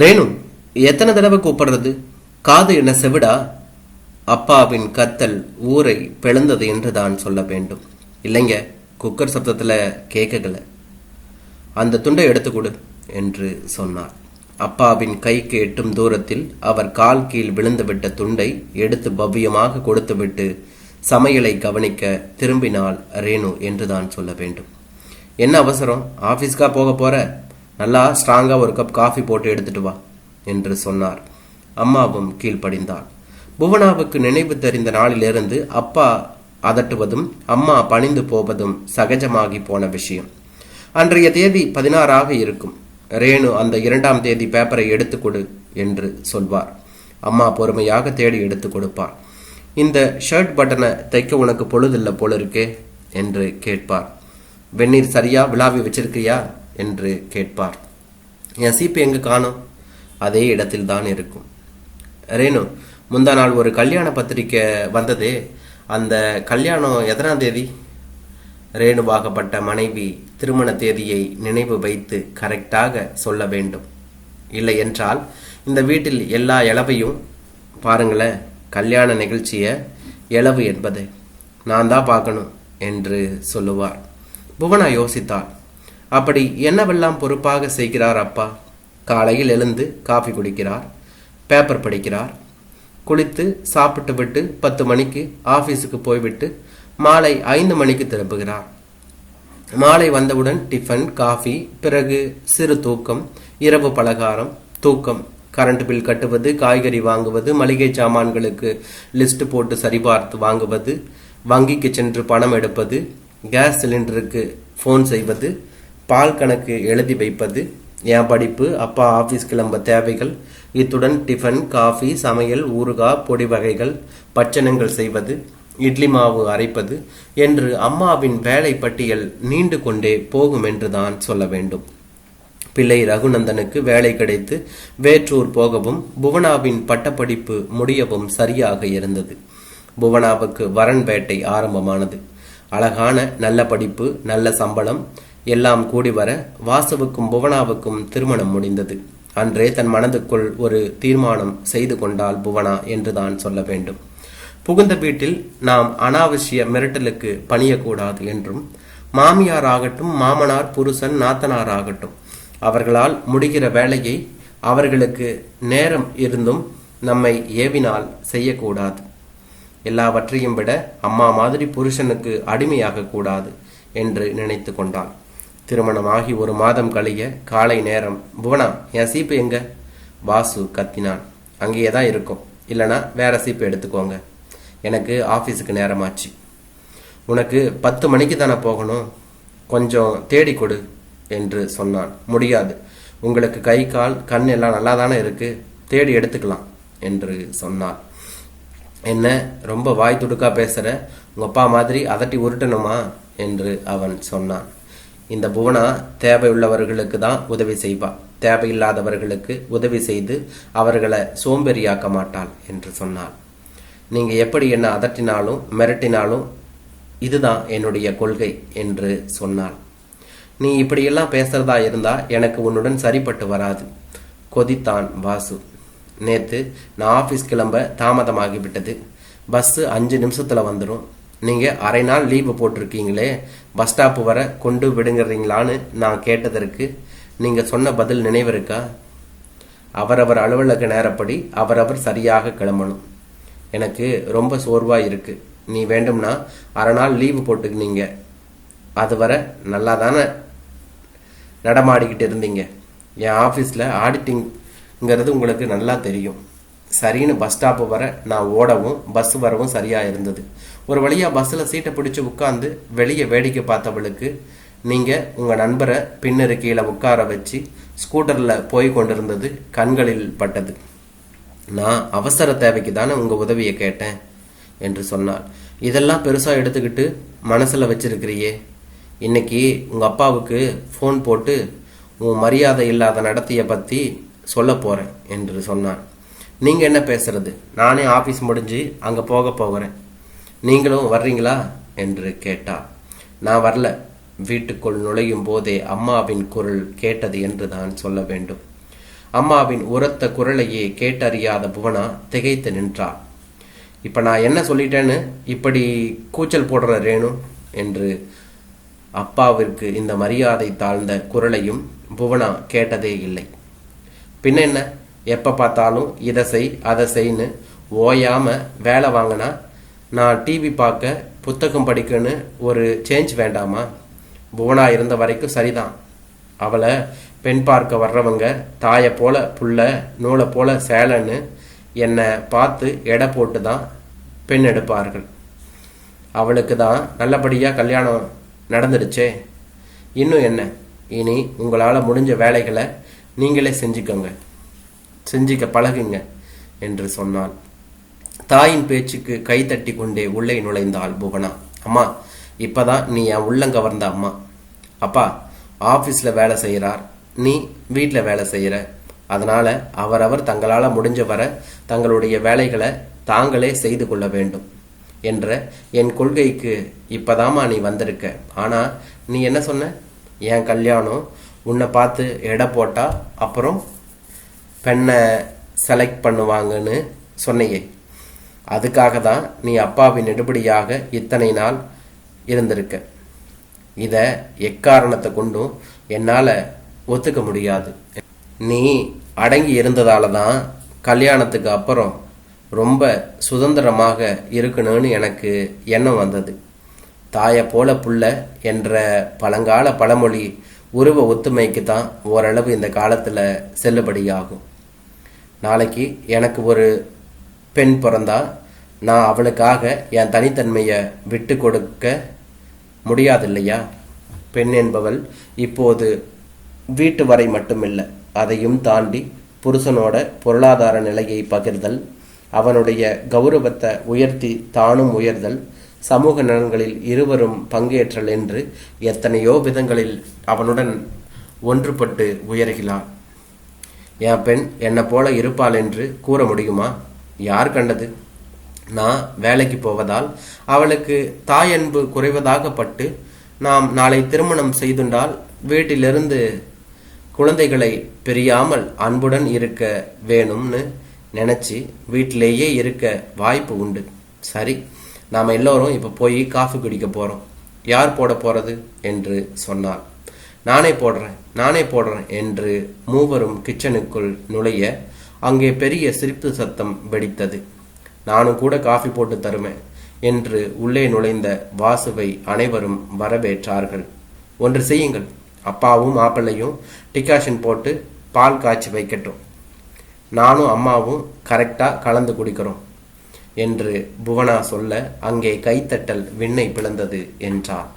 ரேணு எத்தனை தடவை கூப்பிடுறது? காது என்ன செவிடா? அப்பாவின் கத்தல் ஊரை பிளந்தது என்று தான் சொல்ல வேண்டும். இல்லைங்க குக்கர் சப்தத்தில் கேட்கல அந்த துண்டை எடுத்து கொடு என்று சொன்னார். அப்பாவின் கைக்கு எட்டும் தூரத்தில் அவர் கால் கீழ் விழுந்துவிட்ட துண்டை எடுத்து பவ்யமாக கொடுத்துவிட்டு சமையலை கவனிக்க திரும்பினால் ரேணு என்றுதான் சொல்ல வேண்டும். என்ன அவசரம்? ஆபீஸ்க்கா போக போற? நல்லா ஸ்ட்ராங்காக ஒரு கப் காஃபி போட்டு எடுத்துட்டு வா என்று சொன்னார். அம்மாவும் கீழ்ப்படிந்தாள். புவனாவுக்கு நினைவு தெரிந்த நாளிலிருந்து அப்பா அதட்டுவதும் அம்மா பணிந்து போவதும் சகஜமாகி போன விஷயம். அன்றைய தேதி பதினாறாக இருக்கும். ரேணு அந்த இரண்டாம் தேதி பேப்பரை எடுத்து கொடு என்று சொல்வார். அம்மா பொறுமையாக தேடி எடுத்து கொடுப்பார். இந்த ஷர்ட் பட்டனை தைக்க உனக்கு பொழுதில்லை போல இருக்கே என்று கேட்பார். வெந்நீர் சரியா விழாவி வச்சிருக்கியா? என்று கேட்பார். என் சீப்பு எங்கு காணோம்? அதே இடத்தில் தான் இருக்கும். ரேணு முந்தா நாள் ஒரு கல்யாண பத்திரிக்கை வந்ததே அந்த கல்யாணம் எத்தனாம் தேதி? ரேணுவாகப்பட்ட மனைவி திருமண தேதியை நினைவு வைத்து கரெக்டாக சொல்ல வேண்டும். இல்லை என்றால் இந்த வீட்டில் எல்லா இளவையும் பாருங்களேன் கல்யாண நிகழ்ச்சியை இளவு என்பது. நான் தான் பார்க்கணும் என்று சொல்லுவார். புவனா யோசித்தாள். அப்படி என்னவெல்லாம் பொறுப்பாக செய்கிறார் அப்பா? காலையில் எழுந்து காஃபி குடிக்கிறார் பேப்பர் படிக்கிறார் குளித்து சாப்பிட்டு விட்டு பத்து மணிக்கு ஆஃபீஸுக்கு போய்விட்டு மாலை ஐந்து மணிக்கு திரும்புகிறார். மாலை வந்தவுடன் டிஃபன் காஃபி பிறகு சிறு தூக்கம் இரவு பலகாரம் தூக்கம். கரண்ட் பில் கட்டுவது காய்கறி வாங்குவது மளிகை சாமான்களுக்கு லிஸ்ட் போட்டு சரிபார்த்து வாங்குவது வங்கிக்கு சென்று பணம் எடுப்பது கேஸ் சிலிண்டருக்கு ஃபோன் செய்வது பால் கணக்கு எழுதி வைப்பது என் படிப்பு அப்பா ஆஃபீஸ் கிளம்ப தேவைகள் இத்துடன் டிஃபன் காஃபி சமையல் ஊறுகாய் பொடி வகைகள் பச்சனங்கள் செய்வது இட்லி மாவு அரைப்பது என்று அம்மாவின் வேலை பட்டியல் நீண்டு கொண்டே போகும் என்றுதான் சொல்ல வேண்டும். பிள்ளை ரகுநந்தனுக்கு வேலை கிடைத்து வேற்றூர் போகவும் புவனாவின் பட்டப்படிப்பு முடியவும் சரியாக இருந்தது. புவனாவுக்கு வரன்பேட்டை ஆரம்பமானது. அழகான நல்ல படிப்பு நல்ல சம்பளம் எல்லாம் கூடி வர வாசுவுக்கும் புவனாவுக்கும் திருமணம் முடிந்தது. அன்றே தன் மனதுக்குள் ஒரு தீர்மானம் செய்து கொண்டால் புவனா என்றுதான் சொல்ல வேண்டும். புகுந்த வீட்டில் நாம் அனாவசிய மிரட்டலுக்கு பணியக்கூடாது என்றும் மாமியார் ஆகட்டும் மாமனார் புருஷன் நாத்தனார் ஆகட்டும் அவர்களால் முடிகிற வேலையை அவர்களுக்கு நேரம் இருந்தும் நம்மை ஏவினால் செய்யக்கூடாது. எல்லாவற்றையும் விட அம்மா மாதிரி புருஷனுக்கு அடிமையாகக்கூடாது என்று நினைத்து கொண்டாள். திருமணமாகி ஒரு மாதம் கழிய காலை நேரம். புவனா என் சீப்பு எங்க? வாசு கத்தினான். அங்கேயே தான் இருக்கும். இல்லனா வேற சீப்பு எடுத்துக்கோங்க. எனக்கு ஆஃபீஸுக்கு நேரமாச்சு. உனக்கு பத்து மணிக்கு தானே போகணும்? கொஞ்சம் தேடி கொடு என்று சொன்னான். முடியாது. உங்களுக்கு கை கால் கண் எல்லாம் நல்லா தானே இருக்கு? தேடி எடுத்துக்கலாம் என்று சொன்னார் என்ன ரொம்ப வாய் துடுக்கா பேசுற? உங்க அப்பா மாதிரி அதட்டி உருட்டணுமா? என்று அவன் சொன்னான். இந்த புவனா தேவையுள்ளவர்களுக்கு தான் உதவி செய்வா. தேவையில்லாதவர்களுக்கு உதவி செய்து அவர்களை சோம்பேறியாக்க மாட்டாள் என்று சொன்னாள். நீங்கள் எப்படி என்ன அதட்டினாலும் மிரட்டினாலும் இதுதான் என்னுடைய கொள்கை என்று சொன்னாள். நீ இப்படியெல்லாம் பேசுறதா இருந்தா எனக்கு உன்னுடன் சரிப்பட்டு வராது. கொதித்தான் வாசு. நேத்து நான் ஆஃபீஸ் கிளம்ப தாமதமாகி விட்டது அஞ்சு நிமிஷத்தில் வந்துடும் நீங்கள் அரை நாள் லீவு போட்டிருக்கீங்களே பஸ் ஸ்டாப் வர கொண்டு விடுங்கிறீங்களான்னு நான் கேட்டதற்கு நீங்கள் சொன்ன பதில் நினைவிருக்கா அவரவர் அலுவலக நேரப்படி அவரவர் சரியாக கிளம்பணும். எனக்கு ரொம்ப சோர்வாக இருக்கு. நீ வேண்டும்னா அரை நாள் லீவு போட்டுக்கினீங்க. அது வர நல்லா தானே நடமாடிக்கிட்டு இருந்தீங்க. என் ஆஃபீஸில் ஆடிட்டிங்கிறது உங்களுக்கு நல்லா தெரியும். சரின்னு பஸ் ஸ்டாப்பு வர நான் ஓடவும் பஸ் வரவும் சரியாக இருந்தது. ஒரு வழியாக பஸ்ஸில் சீட்டை பிடிச்சி உட்காந்து வெளியே வேடிக்கை பார்த்தவளுக்கு நீங்கள் உங்கள் நண்பரை பின்னரு கீழே உட்கார வச்சு ஸ்கூட்டரில் போய் கொண்டிருந்தது கண்களில் பட்டது. நான் அவசர தேவைக்கு தானே உங்கள் உதவியை கேட்டேன் என்று சொன்னாள். இதெல்லாம் பெருசாக எடுத்துக்கிட்டு மனசில் வச்சிருக்கிறியே. இன்னைக்கு உங்கள் அப்பாவுக்கு ஃபோன் போட்டு உன் மரியாதை இல்லாத நடத்தையை பற்றி சொல்ல போகிறேன் என்று சொன்னான் நீங்கள் என்ன பேசுறது? நானே ஆஃபீஸ் முடிஞ்சு அங்கே போக போகிறேன். நீங்களும் வர்றீங்களா? என்று கேட்டார் நான் வரல. வீட்டுக்குள் நுழையும் போதே அம்மாவின் குரல் கேட்டது என்று தான் சொல்ல வேண்டும். அம்மாவின் உரத்த குரலையே கேட்டறியாத புவனா திகைத்து நின்றாள் இப்போ நான் என்ன சொல்லிட்டேன்னு? இப்படி கூச்சல் போடுற ரேணு? என்று அப்பாவிற்கு இந்த மரியாதை தாழ்ந்த குரலையும் புவனா கேட்டதே இல்லை. பின்ன என்ன? எப்போ பார்த்தாலும் இதை செய் அதை செய்ன்னு ஓயாம வேலை வாங்கினா நான் டிவி பார்க்க புத்தகம் படிக்கன்னு ஒரு சேஞ்ச் வேண்டாமா? புவனா இருந்த வரைக்கும் சரிதான். அவளை பெண் பார்க்க வர்றவங்க தாயை போல புள்ள நூலை போல சேலைன்னு என்னை பார்த்து எடை போட்டு தான் பெண் எடுப்பார்கள். அவளுக்கு தான் நல்லபடியாக கல்யாணம் நடந்துடுச்சே. இன்னும் என்ன? இனி உங்களால் முடிஞ்ச வேலைகளை நீங்களே செஞ்சுக்கோங்க. செஞ்சுக்க பழகுங்க என்று சொன்னாள். தாயின் பேச்சுக்கு கைத்தட்டி கொண்டே உள்ளே நுழைந்தாள் புவனா. அம்மா இப்பதான் நீ என் உள்ளங்கவர்ந்த அம்மா. அப்பா ஆஃபீஸில் வேலை செய்கிறார் நீ வீட்டில் வேலை செய்கிற அதனால் அவரவர் தங்களால் முடிஞ்ச வர தங்களுடைய வேலைகளை தாங்களே செய்து கொள்ள வேண்டும் என்ற என் கொள்கைக்கு இப்போதாம்மா நீ வந்திருக்க. ஆனால் நீ என்ன சொன்ன? என் கல்யாணம் உன்னை பார்த்து எடை போட்டால் அப்புறம் பெண்ணை செலக்ட் பண்ணுவாங்கன்னு சொன்னையே. அதுக்காக தான் நீ அப்பாவின் நெடுபடியாக இத்தனை நாள் இருந்திருக்க. இதை எக்காரணத்தை கொண்டும் என்னால் ஒத்துக்க முடியாது. நீ அடங்கி இருந்ததால தான் கல்யாணத்துக்கு அப்புறம் ரொம்ப சுதந்திரமாக இருக்கணும்னு எனக்கு எண்ணம் வந்தது. தாயை போல புள்ள என்ற பழங்கால பழமொழி உருவ ஒத்துமைக்கு தான் ஓரளவு இந்த காலத்தில் செல்லுபடியாகும். நாளைக்கு எனக்கு ஒரு பெண் பிறந்தா நான் அவளுக்காக என் தனித்தன்மையை விட்டு கொடுக்க முடியாதில்லையா? பெண் என்பவள் இப்போது வீட்டு வரை மட்டுமில்லை அதையும் தாண்டி புருஷனோட பொருளாதார நிலையை பகிர்தல் அவனுடைய கௌரவத்தை உயர்த்தி தானும் உயர்தல் சமூக நலன்களில் இருவரும் பங்கேற்றல் என்று எத்தனையோ விதங்களில் அவனுடன் ஒன்றுபட்டு உயர்கிறான் என் பெண் என்னை போல இருப்பாள் என்று கூற முடியுமா? யார் கண்டது? நான் வேலைக்கு போவதால் அவளுக்கு தாயன்பு குறைவதாகப்பட்டு நாம் நாளை திருமணம் செய்துண்டால் வீட்டிலிருந்து குழந்தைகளை பெரியாமல் அன்புடன் இருக்க வேணும்னு நினச்சி வீட்டிலேயே இருக்க வாய்ப்பு உண்டு. சரி நாம் எல்லோரும் இப்போ போய் காஃபி குடிக்க போகிறோம் யார் போட போகிறது என்று சொன்னார் நானே போடுறேன் நானே போடுறேன் என்று மூவரும் கிச்சனுக்குள் நுழைய அங்கே பெரிய சிரிப்பு சத்தம் வெடித்தது. நானும் கூட காஃபி போட்டு தருவேன் என்று உள்ளே நுழைந்த வாசுவை அனைவரும் வரவேற்றார்கள். ஒன்று செய்யுங்கள். அப்பாவும் மாப்பிள்ளையும் டிகாஷன் போட்டு பால் காய்ச்சி வைக்கட்டும். நானும் அம்மாவும் கரெக்டாக கலந்து குடிக்கிறோம் என்று புவனா சொல்ல அங்கே கைத்தட்டல் விண்ணை பிளந்தது என்றார்